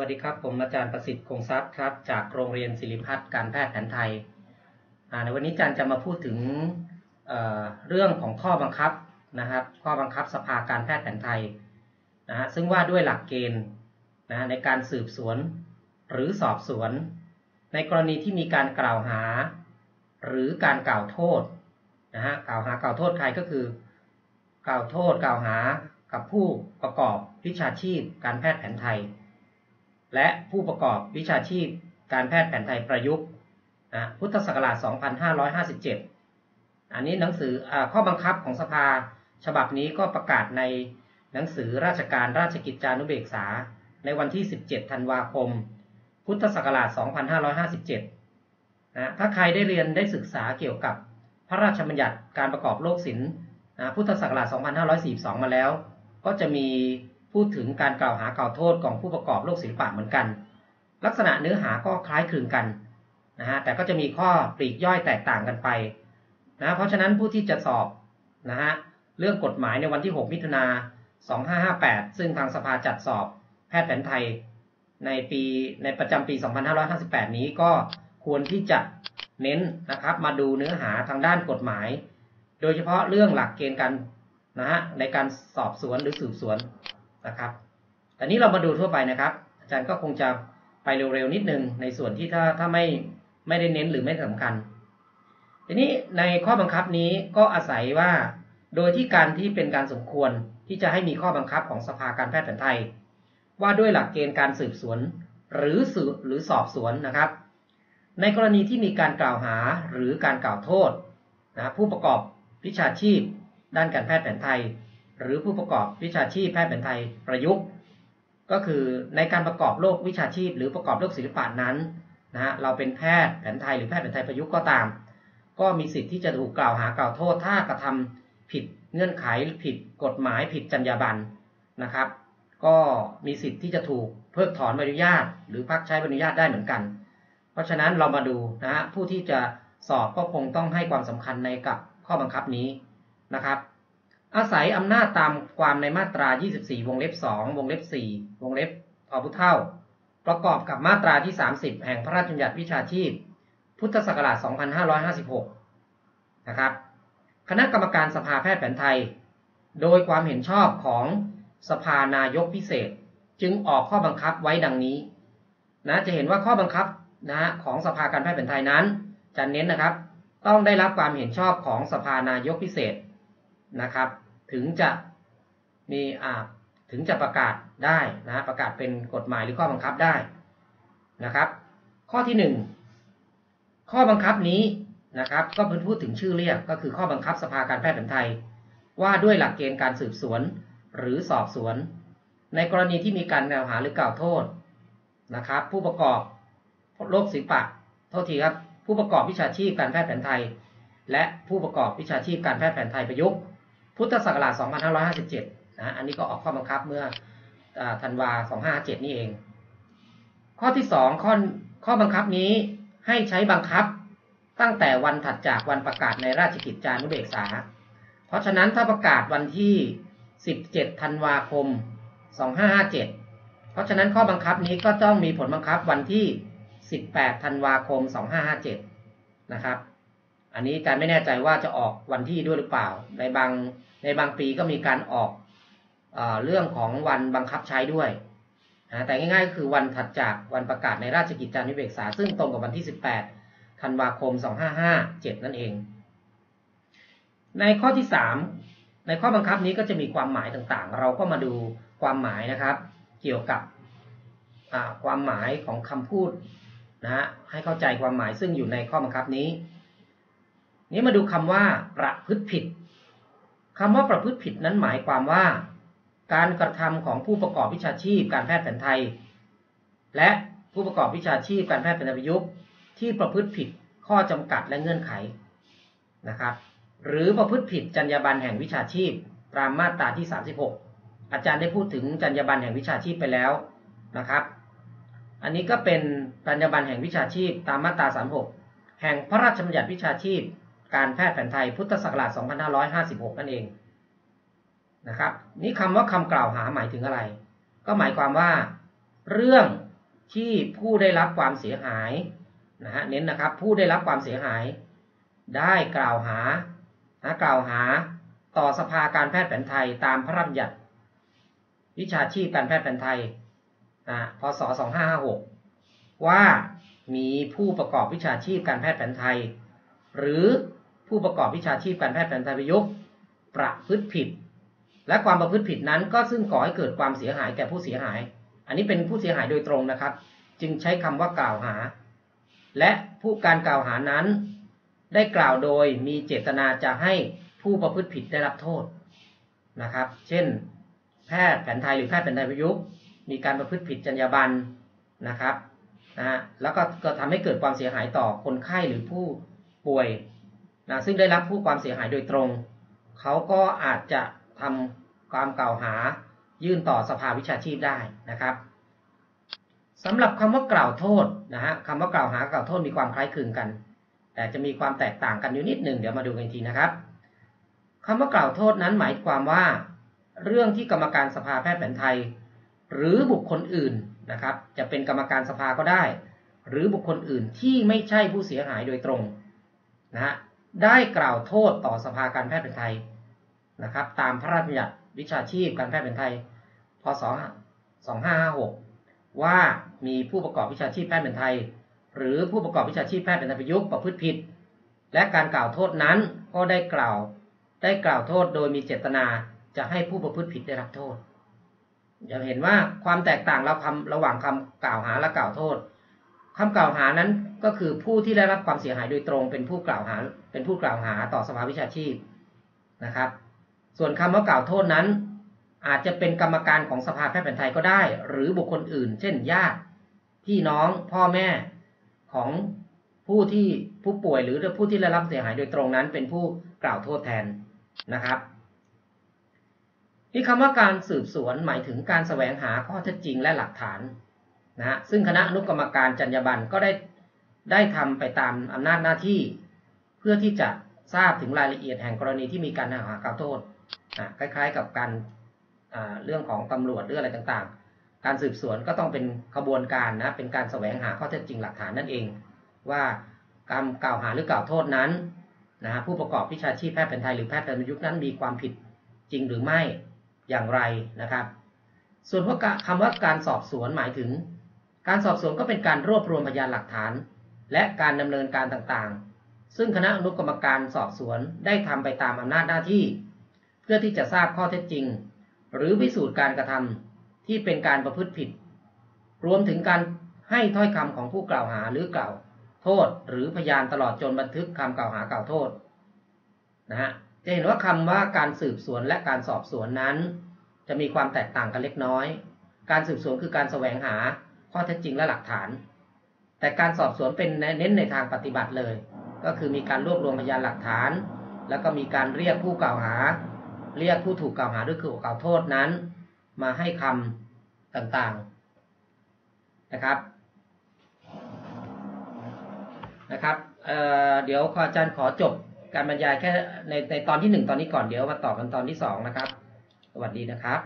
วัสดีครับ ผมอาจารย์ประสิทธิ์คงทรัพย์ครับ จากโรงเรียนศิริพัฒน์การแพทย์แผนไทย ในวันนี้อาจารย์จะมาพูดถึงเเรื่องของข้อบังคับนะครับ ข้อบังคับสภาการแพทย์แผนไทยนะฮะซึ่งว่าด้วยหลักเกณฑ์นะในการสืบสวนหรือสอบสวน ในกรณีที่มีการกล่าวหา หรือการกล่าวโทษนะฮะกล่าวหากล่าวโทษใครก็คือ กล่าวโทษกล่าวหากับผู้ประกอบวิชาชีพการแพทย์แผนไทย และผู้ประกอบวิชาชีพการแพทย์แผนไทยประยุกต์นะพุทธศักราช 2557 อันนี้หนังสืออข้อบังคับของสภาฉบับนี้ก็ประกาศในหนังสือราชการราชกิจจานุเบกษา ในวันที่ 17 ธันวาคม พุทธศักราช 2557 นะถ้าใครได้เรียนได้ศึกษาเกี่ยวกับพระราชบัญญัติการประกอบโลกศิลป์นะพุทธศักราช 2542 มาแล้ว ก็จะมี พูดถึงการกล่าวหากล่าวโทษของผู้ประกอบโลกศิลปะเหมือนกัน ลักษณะเนื้อหาก็คล้ายคลึงกันนะฮะแต่ก็จะมีข้อปลีกย่อยแตกต่างกันไปนะเพราะฉะนั้นผู้ที่จะสอบนะฮะเรื่องกฎหมายในวันที่ 6 มิถุนา2558 ซึ่งทางสภาจัดสอบแพทย์แผนไทยในปีในประจำปี 2558 นี้ก็ควรที่จะเน้นนะครับมาดูเนื้อหาทางด้านกฎหมาย โดยเฉพาะเรื่องหลักเกณฑ์การนะฮะในการสอบสวนหรือสืบสวน นะครับแต่นี้เรามาดูทั่วไปนะครับ อาจารย์ก็คงจะไปเร็วๆนิดนึงในส่วนที่ถ้าถ้าไม่ไม่ได้เน้นหรือไม่สำคัญ ทีนี้ในข้อบังคับนี้ก็อาศัยว่า โดยที่การที่เป็นการสมควรที่จะให้มีข้อบังคับของสภาการแพทย์แผนไทย ว่าด้วยหลักเกณฑ์การสืบสวน หรือสืบหรือสอบสวนนะครับ ในกรณีที่มีการกล่าวหาหรือการกล่าวโทษนะผู้ประกอบวิชาชีพ ด้านการแพทย์แผนไทย หรือผู้ประกอบวิชาชีพแพทย์แผนไทยประยุกต์ ก็คือในการประกอบโรควิชาชีพ หรือประกอบโรคศิลปะนั้นนะฮะเราเป็นแพทย์แผนไทยหรือแพทย์แผนไทยประยุกต์ก็ตาม ก็มีสิทธิ์ที่จะถูกกล่าวหากล่าวโทษ ถ้ากระทำผิดเงื่อนไขผิดกฎหมายผิดจรรยาบรรณนะครับ ก็มีสิทธิ์ที่จะถูกเพิกถอนใบอนุญาต หรือพักใช้ใบอนุญาตได้เหมือนกัน เพราะฉะนั้นเรามาดูนะฮะผู้ที่จะสอบก็คงต้องให้ความสำคัญในกับข้อบังคับนี้นะครับ อาศัยอำนาจตามความในมาตรา 24 วงเล็บ 2 วงเล็บ 4 วงเล็บพอพุเท่า ประกอบกับมาตราที่ 30 แห่งพระราชบัญญัติวิชาชีพ พุทธศักราช 2556 นะครับ คณะกรรมการสภาแพทย์แผนไทย โดยความเห็นชอบของสภานายกพิเศษ จึงออกข้อบังคับไว้ดังนี้ นะจะเห็นว่าข้อบังคับนะของสภาการแพทย์แผนไทยนั้นจะเน้นนะครับ ต้องได้รับความเห็นชอบของสภานายกพิเศษนะครับ ถึงจะมีอ่าถึงจะประกาศได้นะประกาศเป็นกฎหมายหรือข้อบังคับได้นะครับ ข้อที่1ข้อบังคับนี้นะครับ ก็เพิ่งพูดถึงชื่อเรียกก็คือข้อบังคับสภาการแพทย์แผนไทย ว่าด้วยหลักเกณฑ์การสืบสวนหรือสอบสวน ในกรณีที่มีการกล่าวหาหรือกล่าวโทษนะครับ ผู้ประกอบโรคศิลปะโทษทีครับผู้ประกอบวิชาชีพการแพทย์แผนไทย และผู้ประกอบวิชาชีพการแพทย์แผนไทยประยุกต์ พุทธศักราช 2557 นะ อันนี้ก็ออกข้อบังคับเมื่อธันวา 2557 นี่เอง ข้อที่ 2 ข้อข้อบังคับนี้ให้ใช้บังคับตั้งแต่วันถัดจากวันประกาศในราชกิจจานุเบกษา เพราะฉะนั้นถ้าประกาศวันที่ 17 ธันวาคม 2557 เพราะฉะนั้นข้อบังคับนี้ก็ต้องมีผลบังคับวันที่ 18 ธันวาคม 2557 นะครับ อันนี้การไม่แน่ใจว่าจะออกวันที่ด้วยหรือเปล่า ในบางในบางปีก็มีการออกเอเรื่องของวันบังคับใช้ด้วยนะแต่ง่ายๆก็คือวันถัดจากวันประกาศในราชกิจจานุเบกษา ซึ่งตรงกับวันที่ 18 ธันวาคม 2557 นั่นเอง ในข้อที่ 3 ในข้อบังคับนี้ก็จะมีความหมายต่างๆ เราก็มาดูความหมายนะครับ เกี่ยวกับความหมายของคำพูดนะฮะให้เข้าใจความหมายซึ่งอยู่ในข้อบังคับนี้ นี้มาดูคำว่า ประพฤติผิดคำว่าประพฤติผิดนั้นหมายความว่า การกระทำของผู้ประกอบวิชาชีพ การแพทย์แผนไทย และผู้ประกอบวิชาชีพ การแพทย์แผนประยุกต์ที่ประพฤติผิดข้อจำกัดและเงื่อนไขนะครับ หรือประพฤติผิดจรรยาบรรณแห่งวิชาชีพตามมาตราที่ 36 อาจารย์ได้พูดถึงจรรยาบรรณแห่งวิชาชีพไปแล้วนะครับ อันนี้ก็เป็นจรรยาบรรณแห่งวิชาชีพตามมาตรา 36 แห่งพระราชบัญญัติวิชาชีพ การแพทย์แผนไทยพุทธศักราช 2556 นั่นเองนะครับ นี่คำว่าคำกล่าวหาหมายถึงอะไร ก็หมายความว่า เรื่องที่ผู้ได้รับความเสียหายนะฮะเน้นนะครับ ผู้ได้รับความเสียหาย ได้กล่าวหานะกล่าวหาต่อสภาการแพทย์แผนไทยตามพระราชบัญญัติ วิชาชีพการแพทย์แผนไทยนะพศ 2556 ว่ามีผู้ประกอบวิชาชีพการแพทย์แผนไทย หรือผู้ประกอบวิชาชีพการแพทย์แผนไทยประยุกต์ประพฤติผิด และความประพฤติผิดนั้นก็ซึ่งก่อให้เกิดความเสียหายแก่ผู้เสียหาย อันนี้เป็นผู้เสียหายโดยตรงนะครับ จึงใช้คำว่ากล่าวหา และผู้การกล่าวหานั้น ได้กล่าวโดยมีเจตนาจะให้ผู้ประพฤติผิดได้รับโทษนะครับ เช่น แพทย์แผนไทยหรือแพทย์แผนไทยประยุกต์ มีการประพฤติผิดจรรยาบรรณนะครับนะแล้วก็ก็ทำให้เกิดความเสียหายต่อคนไข้หรือผู้ ป่วยนะซึ่งได้รับผู้ความเสียหายโดยตรง เขาก็อาจจะทำความกล่าวหายื่นต่อสภาวิชาชีพได้นะครับสำหรับคำว่ากล่าวโทษนะฮะคำว่ากล่าวหากล่าวโทษมีความคล้ายคลึงกัน แต่จะมีความแตกต่างกันอยู่นิดหนึ่งเดี๋ยวมาดูกันทีนะครับคำว่ากล่าวโทษนั้นหมายความว่า เรื่องที่กรรมการสภาแพทย์แผนไทย หรือบุคคลอื่นนะครับ จะเป็นกรรมการสภาก็ได้ หรือบุคคลอื่นที่ไม่ใช่ผู้เสียหายโดยตรง นะฮะได้กล่าวโทษต่อสภาการแพทย์แผนไทยนะครับ ตามพระราชบัญญัติวิชาชีพการแพทย์แผนไทยพศ2556 ว่ามีผู้ประกอบวิชาชีพแพทย์แผนไทย หรือผู้ประกอบวิชาชีพแพทย์แผนไทยประยุกต์ประพฤติผิด และการกล่าวโทษนั้นก็ได้กล่าว ได้กล่าวโทษโดยมีเจตนาจะให้ผู้ประพฤติผิดได้รับโทษอย่างเห็นว่าความแตกต่างราคำระหว่างคำกล่าวหาและกล่าวโทษ คำกล่าวหานั้นก็คือผู้ที่ได้รับความเสียหายโดยตรงเป็นผู้กล่าวหา เป็นผู้กล่าวหาต่อสภาวิชาชีพนะครับ ส่วนคำว่ากล่าวโทษนั้น อาจจะเป็นกรรมการของสภาแพทย์แผนไทยก็ได้ หรือบุคคลอื่น เช่นญาติพี่น้องพ่อแม่ของผู้ที่ผู้ป่วยหรือผู้ที่ได้รับเสียหายโดยตรงนั้น เป็นผู้กล่าวโทษแทนนะครับนี่คำว่าการสืบสวนหมายถึงการแสวงหาข้อเท็จจริงและหลักฐาน นะฮะซึ่งคณะอนุกรรมการจรรยาบรรณก็ได้ได้ทำไปตามอำนาจหน้าที่ เพื่อที่จะทราบถึงรายละเอียดแห่งกรณีที่มีการหากล่าวโทษนะคล้ายๆกับการเรื่องของตำรวจหรืออะไรต่างๆ การสืบสวนก็ต้องเป็นขบวนการนะเป็นการแสวงหาข้อเท็จจริงหลักฐานนั่นเอง ว่าการกล่าวหาหรือกล่าวโทษนั้นนะฮะผู้ประกอบวิชาชีพแพทย์แผนไทยหรือแพทย์แผนยุคนั้นมีความผิดจริงหรือไม่อย่างไรนะครับ ส่วนว่าคำว่าการสอบสวนหมายถึง การสอบสวนก็เป็นการรวบรวมพยานหลักฐาน และการดำเนินการต่างๆ ซึ่งคณะอนุกรรมการสอบสวนได้ทำไปตามอำนาจหน้าที่ เพื่อที่จะทราบข้อเท็จจริง หรือพิสูจน์การกระทำที่เป็นการประพฤติผิด รวมถึงการให้ถ้อยคำของผู้กล่าวหาหรือกล่าวโทษ หรือพยานตลอดจนบันทึกคำกล่าวหากล่าวโทษนะฮะจะเห็นว่าคำว่าการสืบสวนและการสอบสวนนั้น จะมีความแตกต่างกันเล็กน้อย การสืบสวนคือการแสวงหา ข้อเท็จจริงและหลักฐาน แต่การสอบสวนเป็นเน้นในทางปฏิบัติเลย ก็คือมีการรวบรวมพยานหลักฐาน แล้วก็มีการเรียกผู้กล่าวหา เรียกผู้ถูกกล่าวหาด้วยคือกล่าวโทษนั้น มาให้คำต่างๆนะครับนะครับเเดี๋ยวอาจารย์ขอจบการบรรยายแค่ในในตอนที่หนึ่งตอนนี้ก่อนเดี๋ยวมาต่อกันตอนที่สองนะครับ สวัสดีนะครับ